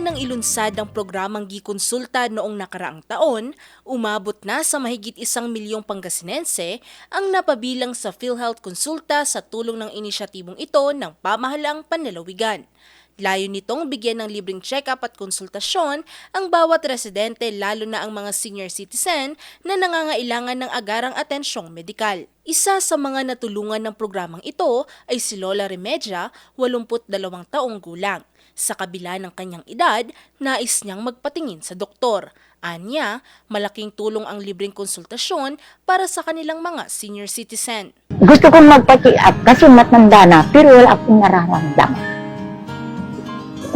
Mula nang ilunsad ang programang Gikonsulta noong nakaraang taon, umabot na sa mahigit isang milyong Pangasinense ang napabilang sa PhilHealth Konsulta sa tulong ng inisyatibong ito ng pamahalaang panlalawigan. Layo nitong bigyan ng libreng check-up at konsultasyon ang bawat residente lalo na ang mga senior citizen na nangangailangan ng agarang atensyong medikal. Isa sa mga natulungan ng programang ito ay si Lola Remedia, 82 taong gulang. Sa kabila ng kanyang edad, nais niyang magpatingin sa doktor. Anya, malaking tulong ang libreng konsultasyon para sa kanilang mga senior citizen. Gusto kong magpa-check-up kasi matanda na pero wala akong nararamdaman.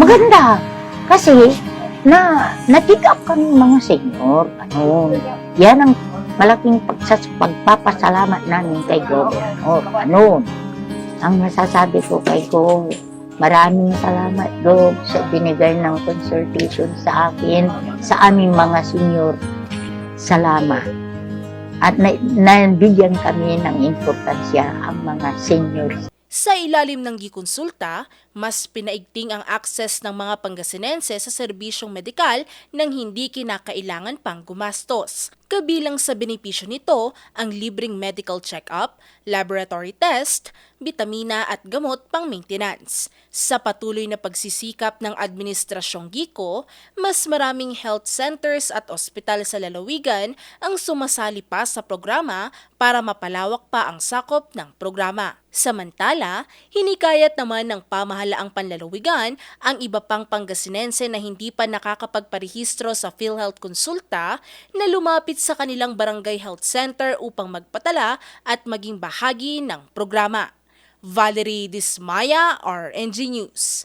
Maganda. Kasi na na-check up kami mga senior. Ano, yan ang malaking pagsas, pagpapasalamat namin kay Governor. Ano, ang masasabi ko kay Go, maraming salamat Dog sa binigay ng consultation sa akin, sa aming mga senior. Salamat. At na, nabigyan kami ng importansya ang mga seniors. Sa ilalim ng gikonsulta, mas pinaigting ang access ng mga Pangasinense sa serbisyong medikal nang hindi kinakailangan pang gumastos. Kabilang sa benepisyo nito ang libreng medical check-up, laboratory test, bitamina at gamot pang maintenance. Sa patuloy na pagsisikap ng Administrasyong Giko, mas maraming health centers at ospital sa lalawigan ang sumasali pa sa programa para mapalawak pa ang sakop ng programa. Samantala, hinikayat naman ng pamahalaang panlalawigan ang iba pang Pangasinense na hindi pa nakakapagparehistro sa PhilHealth Konsulta na lumapit sa kanilang barangay health center upang magpatala at maging bahagi ng programa. Valerie Dismaya, RNG News.